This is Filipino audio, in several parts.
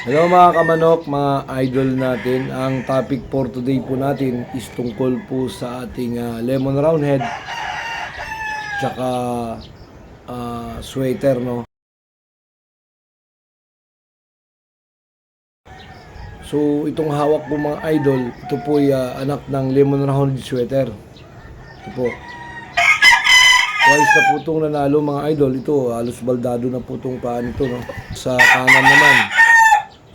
Hello mga kamanok, mga idol natin. Ang topic for today po natin is tungkol po sa ating ah, lemon roundhead tsaka ah, sweater no. So itong hawak po mga idol, ito po ay ah, anak ng lemon roundhead sweater. Ito po. Twice na po itong nanalo mga idol. Ito, halos baldado na po itong paan ito. No? Sa kanan naman.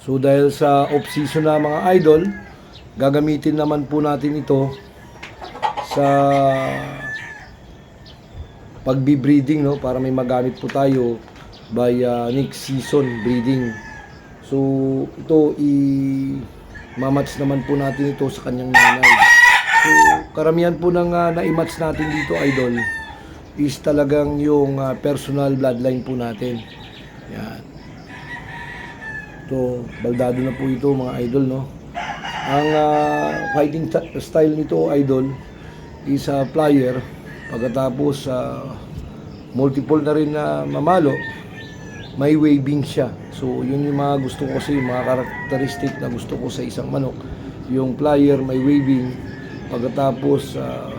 So dahil sa off-season na mga idol, gagamitin naman po natin ito sa pagbi-breeding no para may magamit po tayo by uh, next season breeding. So ito i mamatch naman po natin ito sa kanyang nanay. So karamihan po ng uh, na-match natin dito idol is talagang yung uh, personal bloodline po natin. Yan. Ito, baldado na po ito mga idol, no? Ang ah, fighting style nito, idol, is a flyer. Pagkatapos, sa multiple na rin na mamalo, may waving siya. So, yun yung mga gusto ko kasi, mga karakteristik na gusto ko sa isang manok. Yung flyer, may waving. Pagkatapos, ah,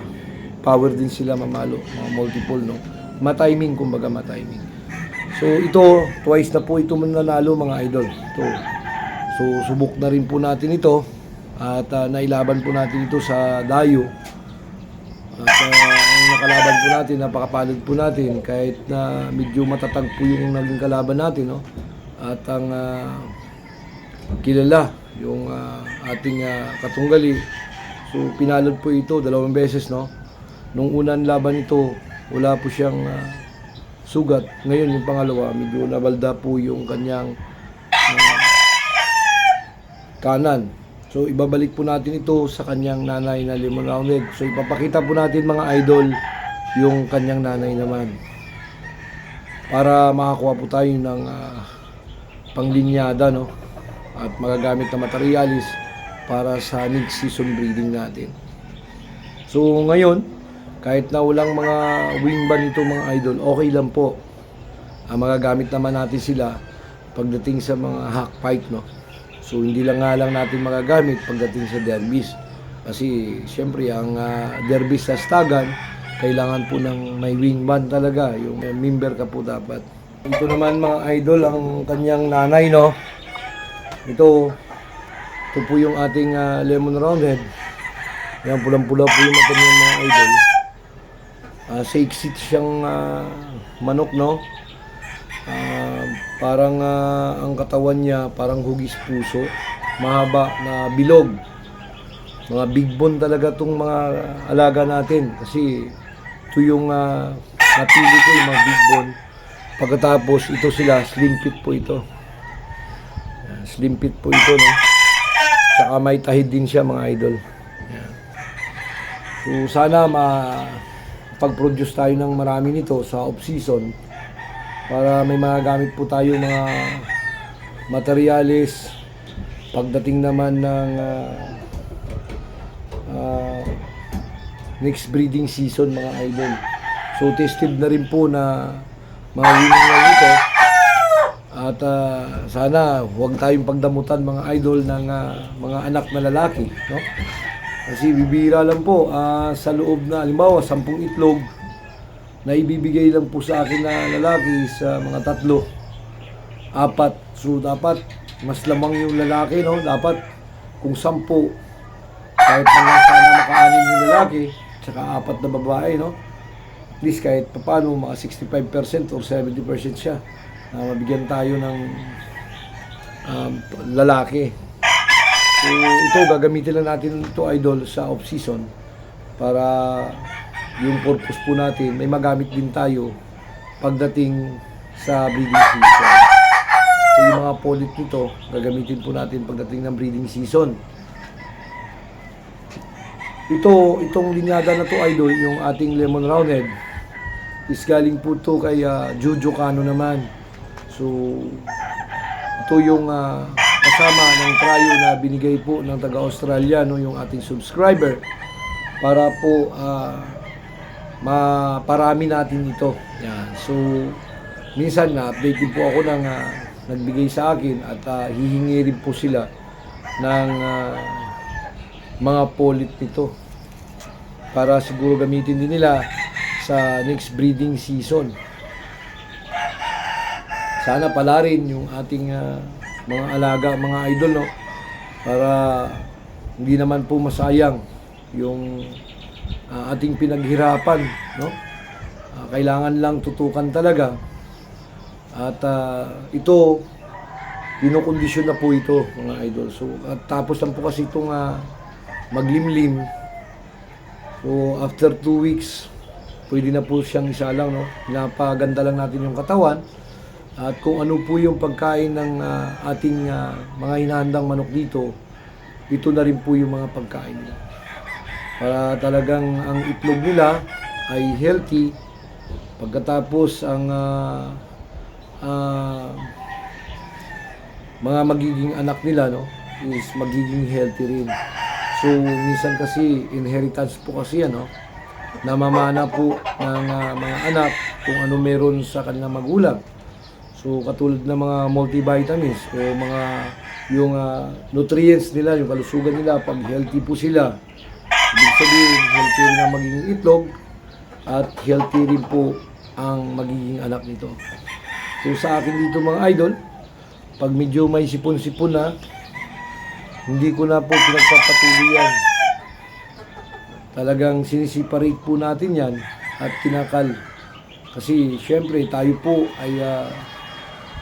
power din sila mamalo, mga multiple, no? Matiming, kumbaga matiming. So ito, twice na po ito nanalo mga idol. Ito. So subok na rin po natin ito at ah, nailaban po natin ito sa Dayo. At ah, ang nakalaban po natin, napakapalad po natin kahit na medyo matatag po yung naging kalaban natin. No? At ang ah, kilala, yung ah, ating ah, katunggali. So pinalad po ito dalawang beses. No? Nung unang laban ito, wala po siyang ah, sugat. Ngayon yung pangalawa, medyo nabalda po yung kanyang ah, kanan. So ibabalik po natin ito sa kanyang nanay na rounded. So ipapakita po natin mga idol yung kanyang nanay naman. Para makakuha po tayo ng ah, panglinyada no at magagamit na materialis para sa next season breeding natin. So ngayon, kahit na walang mga wingman ito mga idol, okay lang po. Ang magagamit naman natin sila pagdating sa mga hack fight, no? So, hindi lang nga lang natin magagamit pagdating sa derbies. Kasi, syempre, ang uh, derbies sa stagan, kailangan po ng may wingman talaga. Yung uh, member ka po dapat. Ito naman mga idol, ang kanyang nanay, no? Ito, ito po yung ating ah, lemon roundhead. Yan, pulang-pula po yung mata mga idol. Uh, sa siyang ah, manok, no? Ah, parang ah, ang katawan niya parang hugis puso. Mahaba na bilog. Mga big bone talaga tong mga alaga natin. Kasi ito yung ah, napili ko yung mga big bone. Pagkatapos ito sila, slim fit po ito. Yan, Slim fit po ito, no? Tsaka may tahid din siya mga idol. So sana ma pag-produce tayo ng marami nito sa off-season para may magagamit po tayo mga materialis pagdating naman ng ah, ah, next breeding season mga idol. So tested na rin po na mga winning na ito at ah, sana huwag tayong pagdamutan mga idol ng ah, mga anak na lalaki, no? Kasi bibira lang po ah, sa loob na halimbawa 10 itlog na ibibigay lang po sa akin na lalaki sa mga tatlo. Apat. So dapat mas lamang yung lalaki, no? Dapat kung 10 kahit na lang sana makaanin yung lalaki tsaka apat na babae, no? At least kahit paano mga 65% or 70% siya na mabigyan tayo ng um, lalaki. So, ito, gagamitin lang natin ito, idol, sa off-season para yung purpose po natin, may magamit din tayo pagdating sa breeding season. So, yung mga polit nito, gagamitin po natin pagdating ng breeding season. Ito, itong linyada na to, idol, yung ating lemon roundhead, is galing po to kay ah, Jojo Cano naman. So, ito yung ah, kasama ng trayo na binigay po ng taga-Australia, no, yung ating subscriber para po ah, maparami natin ito. Yan. So, minsan na update din po ako ng ah, nagbigay sa akin at ah, hihingi rin po sila ng ah, mga polit nito para siguro gamitin din nila sa next breeding season. Sana pala rin yung ating ah, mga alaga, mga idol, no? Para hindi naman po masayang yung ah, ating pinaghirapan, no? Ah, kailangan lang tutukan talaga. At ah, ito, kinokondisyon na po ito, mga idol. So, at tapos lang po kasi itong ah, maglimlim. So, after two weeks, pwede na po siyang isa lang, no? Pinapaganda lang natin yung katawan. At kung ano po yung pagkain ng ah, ating ah, mga hinahandang manok dito, ito na rin po yung mga pagkain nila. Para talagang ang itlog nila ay healthy. Pagkatapos ang ah, ah, mga magiging anak nila no is magiging healthy rin. So minsan kasi inheritance po kasi yan no namamana po ng ah, mga anak kung ano meron sa kanilang magulang. So katulad ng mga multivitamins o mga yung ah, nutrients nila, yung kalusugan nila pag healthy po sila. Ibig sabihin, healthy rin ang magiging itlog at healthy rin po ang magiging anak nito. So sa akin dito mga idol, pag medyo may sipon-sipon na, hindi ko na po pinagpapatuloy yan. Talagang sinisiparate po natin yan at kinakal. Kasi syempre tayo po ay ah,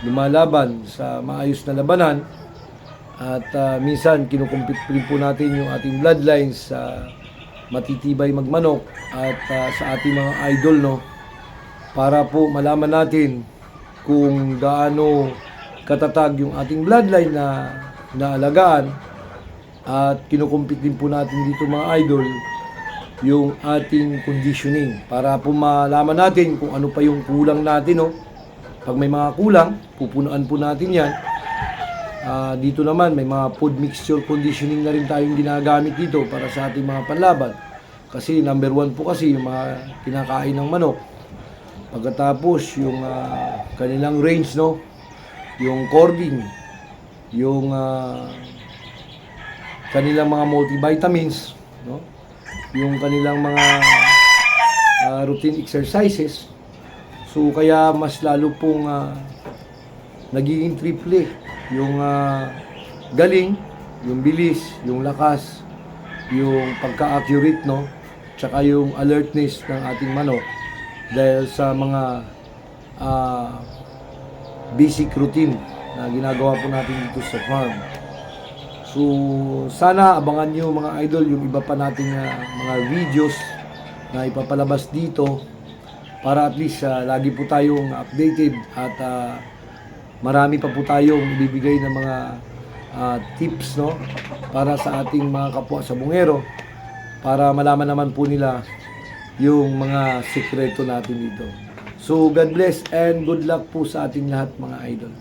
lumalaban sa maayos na labanan. At ah, minsan kinukumpit po natin yung ating bloodlines sa matitibay magmanok at ah, sa ating mga idol no? Para po malaman natin kung gaano katatag yung ating bloodline na naalagaan. At kinukumpit din po natin dito mga idol yung ating conditioning. Para po malaman natin kung ano pa yung kulang natin no pag may mga kulang pupunuan po natin yan. Ah, dito naman may mga food mixture conditioning na rin tayong ginagamit dito para sa ating mga panlaban. Kasi number one po kasi yung mga kinakain ng manok. Pagkatapos yung ah, kanilang range no? Yung cording yung ah, kanilang mga multivitamins no? Yung kanilang mga ah, routine exercises so kaya mas lalo pong ah, nagiging triple yung ah, galing yung bilis yung lakas yung pagka-accurate no? Tsaka yung alertness ng ating manok. Dahil sa mga ah, basic routine na ginagawa po natin dito sa farm. So, sana abangan nyo mga idol yung iba pa nating ah, mga videos na ipapalabas dito para at least ah, lagi po tayong updated at ah, marami pa po tayong ibibigay ng mga ah, tips no para sa ating mga kapwa sa bungero para malaman naman po nila yung mga sikreto natin dito. So God bless and good luck po sa ating lahat mga idol.